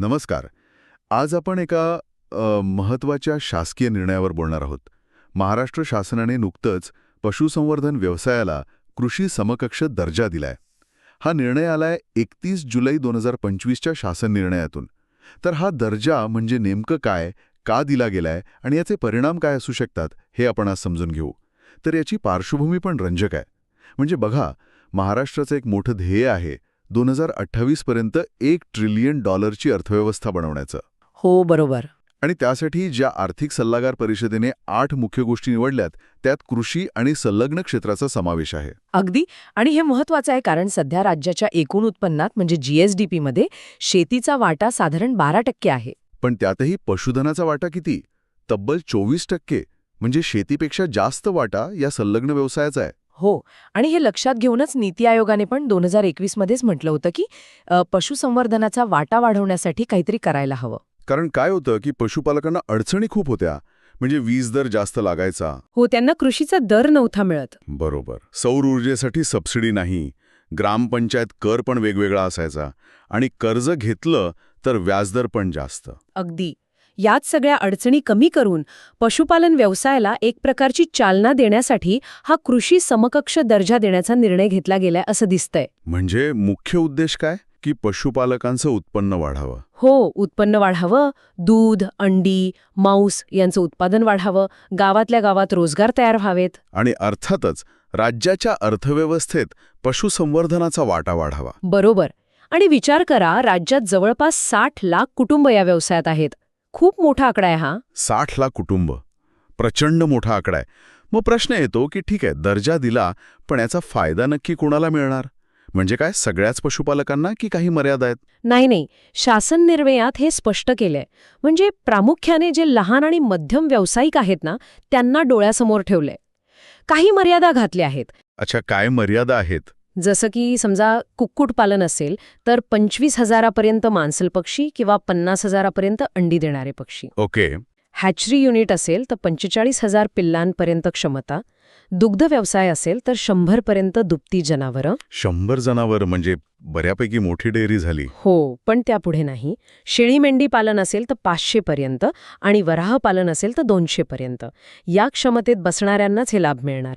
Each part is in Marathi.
नमस्कार. आज आपण एका महत्त्वाच्या महत्त्वाच्या शासकीय निर्णयावर बोलणार आहोत. महाराष्ट्र शासनाने नुकतंच पशुसंवर्धन व्यवसायाला कृषी समकक्ष दर्जा दिलाय. हा निर्णय आलाय एकतीस जुलै दोन हजार पंचवीसच्या शासन निर्णयातून. तर हा दर्जा म्हणजे नेमकं काय का दिला गेलाय आणि याचे परिणाम काय असू शकतात हे आपण आज समजून घेऊ. तर याची पार्श्वभूमी पण रंजक आहे. म्हणजे बघा महाराष्ट्राचं एक मोठं ध्येय आहे दोन हजार अठ्ठावीसपर्यंत एक ट्रिलियन डॉलरची अर्थव्यवस्था बनवण्याचं. हो बरोबर. आणि त्यासाठी ज्या आर्थिक सल्लागार परिषदेने आठ मुख्य गोष्टी निवडल्यात त्यात कृषी आणि संलग्न क्षेत्राचा समावेश आहे. अगदी. आणि हे महत्वाचं आहे कारण सध्या राज्याच्या एकूण उत्पन्नात म्हणजे जीएसडीपी मध्ये शेतीचा वाटा साधारण बारा टक्के आहे. पण त्यातही पशुधनाचा वाटा किती? तब्बल चोवीस टक्के. म्हणजे शेतीपेक्षा जास्त वाटा या संलग्न व्यवसायाचा आहे. हो. आणि हे लक्षात घेऊनच नीती आयोगाने पण दोन हजार एकवीस मध्येच म्हटलं होतं की पशुसंवर्धनाचा वाटा वाढवण्यासाठी काहीतरी करायला हवं. कारण काय होतं की पशुपालकांना अडचणी खूप होत्या. म्हणजे वीज दर जास्त लागायचा. हो त्यांना कृषीचा दर नव्हता मिळत. बरोबर. सौर ऊर्जेसाठी सबसिडी नाही. ग्रामपंचायत कर पण वेगवेगळा असायचा. आणि कर्ज घेतलं तर व्याजदर पण जास्त. अगदी. याच सगळ्या अडचणी कमी करून पशुपालन व्यवसायाला एक प्रकारची चालना देण्यासाठी हा कृषी समकक्ष दर्जा देण्याचा निर्णय घेतला गेलाय असं दिसतंय. म्हणजे मुख्य उद्देश काय? की पशुपालकांचं उत्पन्न वाढावं. हो उत्पन्न वाढावं दूध अंडी मांस यांचं उत्पादन वाढावं गावातल्या गावात रोजगार तयार व्हावेत. आणि अर्थातच राज्याच्या अर्थव्यवस्थेत पशुसंवर्धनाचा वाटा वाढावा. बरोबर. आणि विचार करा राज्यात जवळपास साठ लाख कुटुंब या व्यवसायात आहेत. खूप मोठा आकडा आहे हा. साठ लाख कुटुंब. प्रचंड मोठा आकडा आहे. मग प्रश्न येतो की ठीक आहे दर्जा दिला पण याचा फायदा नक्की कोणाला मिळणार? म्हणजे काय सगळ्याच पशुपालकांना की काही मर्यादा आहेत? नाही नाही. शासन निर्णयात हे स्पष्ट केलंय. म्हणजे प्रामुख्याने जे लहान आणि मध्यम व्यावसायिक आहेत ना त्यांना डोळ्यासमोर ठेवलंय. काही मर्यादा घातल्या आहेत. अच्छा काय मर्यादा आहेत? जसं की समजा कुक्कुटपालन असेल तर पंचवीस हजारापर्यंत मांसल पक्षी किंवा पन्नास हजारापर्यंत अंडी देणारे पक्षी. ओके. हॅचरी युनिट असेल तर पंचेचाळीस हजार पिल्लांपर्यंत क्षमता. दुग्ध व्यवसाय असेल तर शंभरपर्यंत दुभती जनावरं. शंभर जनावर म्हणजे बऱ्यापैकी मोठी डेअरी झाली. हो पण त्यापुढे नाही. शेळी मेंढी पालन असेल तर पाचशे पर्यंत आणि वराह पालन असेल तर दोनशे पर्यंत या क्षमतेत बसणाऱ्यांनाच हे लाभ मिळणार.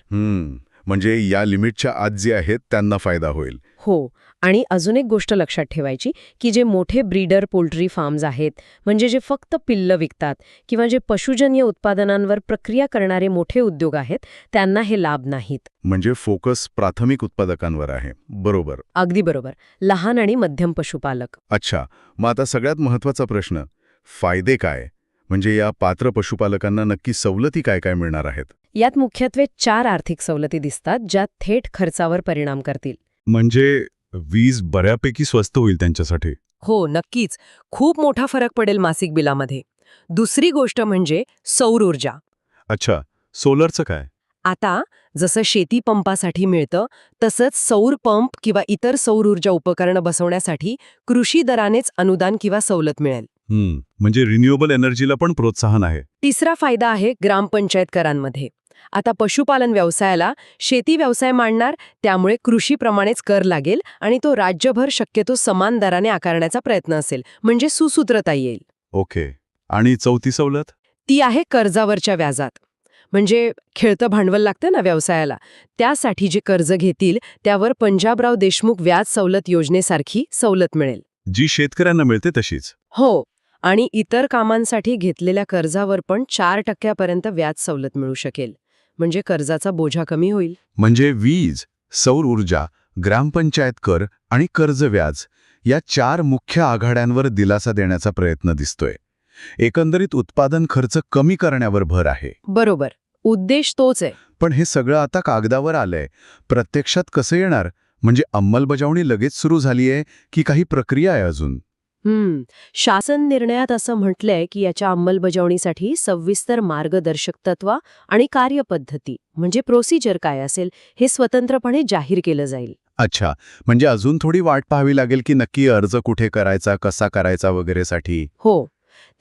म्हणजे या लिमिटच्या आत जे आहेत त्यांना फायदा होईल. हो आणि अजून एक गोष्ट लक्षात ठेवायची की जे मोठे ब्रीडर पोल्ट्री फार्म्स आहेत म्हणजे जे फक्त पिल्लं विकतात किंवा जे पशुजन्य उत्पादनांवर प्रक्रिया करणारे मोठे उद्योग आहेत त्यांना हे लाभ नाहीत. म्हणजे फोकस प्राथमिक उत्पादकांवर आहे. बरोबर. अगदी बरोबर. लहान आणि मध्यम पशुपालक. अच्छा मग आता सगळ्यात महत्त्वाचा प्रश्न फायदे काय? म्हणजे या पात्र पशुपालकांना नक्की सवलती काय काय मिळणार आहेत? यात मुख्यत्वे चार आर्थिक सवलती दिसतात ज्या थेट खर्चावर परिणाम करतील. म्हणजे वीज बऱ्यापैकी स्वस्त होईल त्यांच्यासाठी. हो नक्कीच. खूप मोठा फरक पडेल मासिक बिलामध्ये. दुसरी गोष्ट म्हणजे सौर ऊर्जा. अच्छा सोलरचं काय? आता जसं शेती पंपासाठी मिळतं तसंच सौर पंप किंवा इतर सौर ऊर्जा उपकरणं बसवण्यासाठी कृषी दरानेच अनुदान किंवा सवलत मिळेल. हम्म म्हणजे रिन्युएबल एनर्जीला पण प्रोत्साहन आहे. तिसरा फायदा आहे ग्रामपंचायत करांमध्ये आता पशुपालन व्यवसायाला शेती व्यवसाय मांडणार त्यामुळे कृषीप्रमाणेच कर लागेल आणि तो राज्यभर शक्यतो समान दराने आकारण्याचा प्रयत्न असेल. म्हणजे सुसूत्रता येईल. ओके. आणि चौथी सवलत? ती आहे कर्जावरच्या व्याजात. म्हणजे खेळतं भांडवल लागतं ना व्यवसायाला. त्यासाठी जे कर्ज घेतील त्यावर पंजाबराव देशमुख व्याज सवलत योजनेसारखी सवलत मिळेल. जी शेतकऱ्यांना मिळते तशीच. हो. आणि इतर कामांसाठी घेतलेल्या कर्जावर पण चार टक्क्यापर्यंत व्याज सवलत मिळू शकेल. म्हणजे कर्जाचा बोजा कमी होईल? म्हणजे वीज सौर ऊर्जा ग्रामपंचायत कर आणि कर्ज व्याज या चार मुख्य आघाड्यांवर दिलासा देण्याचा प्रयत्न दिसतोय. एकंदरीत उत्पादन खर्च कमी करण्यावर भर आहे. बरोबर. उद्देश तोच आहे. पण हे सगळं आता कागदावर आलंय. प्रत्यक्षात कसं येणार? म्हणजे अंमलबजावणी लगेच सुरू झालीये की काही प्रक्रिया आहे अजून? हम्म. शासन निर्णयात असं म्हटलंय की याच्या अंमलबजावणीसाठी सविस्तर मार्गदर्शक तत्वा आणि कार्यपद्धती म्हणजे प्रोसिजर काय असेल हे स्वतंत्रपणे जाहीर केलं जाईल. अच्छा. म्हणजे अजून थोडी वाट पाहावी लागेल की नक्की अर्ज कुठे करायचा कसा करायचा वगैरेसाठी? हो.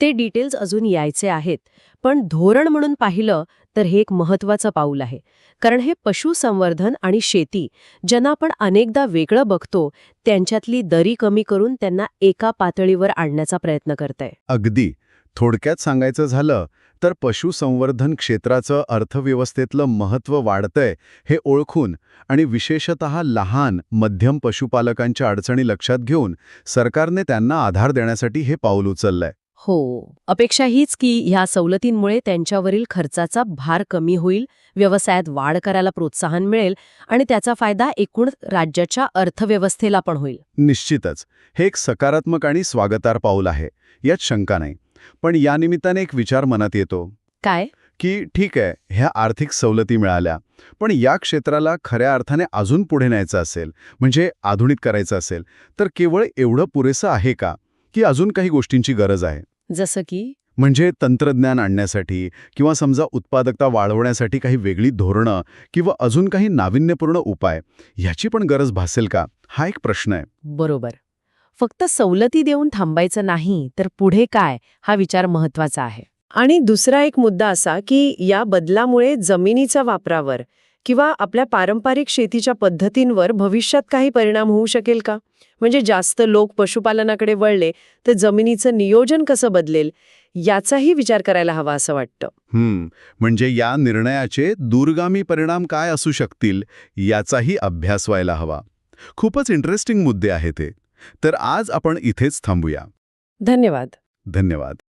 ते डिटेल्स अजून यायचे आहेत पण धोरण म्हणून पाहिलं तर हे एक महत्वाचं पाऊल आहे. कारण हे पशुसंवर्धन आणि शेती ज्यांना आपण अनेकदा वेगळं बघतो त्यांच्यातली दरी कमी करून त्यांना एका पातळीवर आणण्याचा प्रयत्न करतंय. अगदी. थोडक्यात सांगायचं झालं तर पशुसंवर्धन क्षेत्राचं अर्थव्यवस्थेतलं महत्त्व वाढतंय हे ओळखून आणि विशेषत लहान मध्यम पशुपालकांच्या अडचणी लक्षात घेऊन सरकारने त्यांना आधार देण्यासाठी हे पाऊल उचललंय. हो. अपेक्षा हीच की ह्या सवलतींमुळे त्यांच्यावरील खर्चाचा भार कमी होईल व्यवसायात वाढ करायला प्रोत्साहन मिळेल आणि त्याचा फायदा एकूण राज्याच्या अर्थव्यवस्थेला पण होईल. निश्चितच. हे एक सकारात्मक आणि स्वागतार पाऊल आहे. यात शंका नाही. पण या निमित्ताने एक विचार मनात येतो. काय? की ठीक आहे ह्या आर्थिक सवलती मिळाल्या. पण या क्षेत्राला खऱ्या अर्थाने अजून पुढे न्यायचं असेल म्हणजे आधुनिक करायचं असेल तर केवळ एवढं पुरेसं आहे का? की अजून काही गोष्टींची गरज आहे? जसं की? म्हणजे तंत्रज्ञान आणण्यासाठी किंवा समजा उत्पादकता वाढवण्यासाठी काही वेगळी धोरणं किंवा अजून काही नाविन्यपूर्ण उपाय ह्याची पण गरज भासेल का? हा एक प्रश्न आहे. बरोबर. फक्त सवलती देऊन थांबायचं नाही तर पुढे काय? हा विचार महत्त्वाचा आहे. आणि दुसरा एक मुद्दा असा की या बदलामुळे जमिनीच्या वापरावर किंवा आपल्या पारंपरिक शेतीच्या पद्धतींवर भविष्यात काही परिणाम होऊ शकेल का? म्हणजे जास्त लोक पशुपालनाकडे वळले तर जमिनीचं नियोजन कसं बदलेल? याचाही विचार करायला हवा असं वाटतं. हम्म. म्हणजे या निर्णयाचे दूरगामी परिणाम काय असू शकतील याचाही अभ्यास व्हायला हवा. खूपच इंटरेस्टिंग मुद्दे आहे ते तर आज आपण इथेच थांबूया. धन्यवाद. धन्यवाद.